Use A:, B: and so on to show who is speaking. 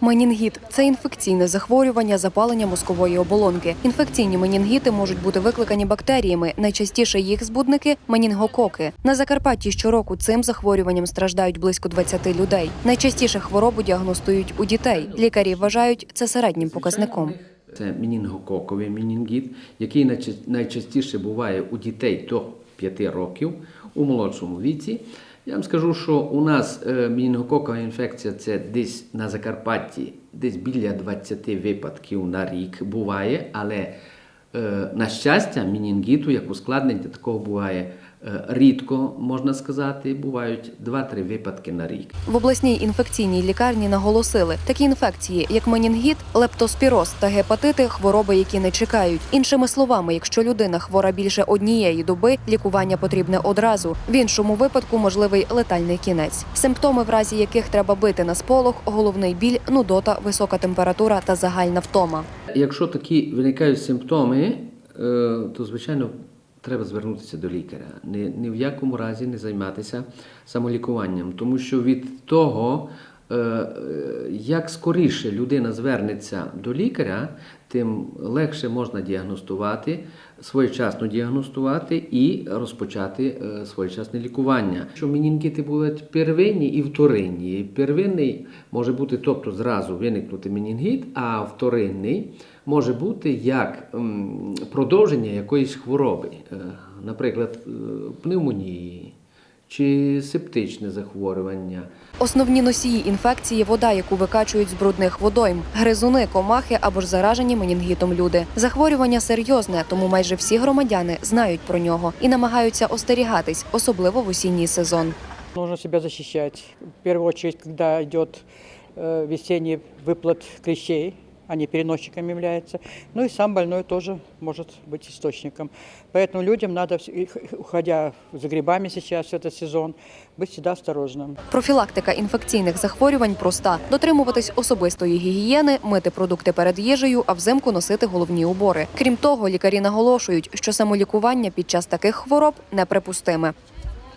A: Менінгіт це інфекційне захворювання запалення мозкової оболонки. Інфекційні менінгіти можуть бути викликані бактеріями. Найчастіше їх збудники менінгококи. На Закарпатті щороку цим захворюванням страждають близько 20 людей. Найчастіше хворобу діагностують у дітей. Лікарі вважають це середнім показником.
B: Це мінінгококовий мінінгіт, який найча- найчастіше буває у дітей до 5 років у молодшому віці. Я вам скажу, що у нас е, мінінгококова інфекція це десь на Закарпатті, десь біля 20 випадків на рік буває, але е, на щастя, мінінгіту як ускладнення такого буває рідко, можна сказати, бувають 2-3 випадки на рік.
A: В обласній інфекційній лікарні наголосили, такі інфекції, як менінгіт, лептоспіроз та гепатити, хвороби, які не чекають. Іншими словами, якщо людина хвора більше однієї доби, лікування потрібне одразу. В іншому випадку можливий летальний кінець. Симптоми, в разі яких треба бити на сполох, головний біль, нудота, висока температура та загальна втома.
B: Якщо такі виникають симптоми, е, то звичайно треба звернутися до лікаря. Ні, ні в якому разі не займатися самолікуванням, тому що від того, як скоріше людина звернеться до лікаря, тим легше можна діагностувати, своєчасно діагностувати і розпочати е, своєчасне лікування. Що менінгіти бувають первинні і вторинні. Первинний може бути, тобто зразу виникнути менінгіт, а вторинний може бути як продовження якоїсь хвороби, Е, наприклад, е, пневмонії чи септичне захворювання.
A: Основні носії інфекції вода, яку викачують з брудних водойм, гризуни, комахи або ж заражені менінгітом люди. Захворювання серйозне, тому майже всі громадяни знають про нього і намагаються остерігатись, особливо в осінній сезон.
C: Нужно себя защищать. В первую очередь, когда идет э, весенний выплод клещей, они переносчиками являются. Ну и сам больной тоже может быть источником. Поэтому людям надо, вс- и х- уходя за грибами сейчас, этот сезон, быть всегда осторожным.
A: Профілактика інфекційних захворювань проста: дотримуватись особистої гігієни, мити продукти перед їжею, а взимку носити головні убори. Крім того, лікарі наголошують, що самолікування під час таких хвороб неприпустиме.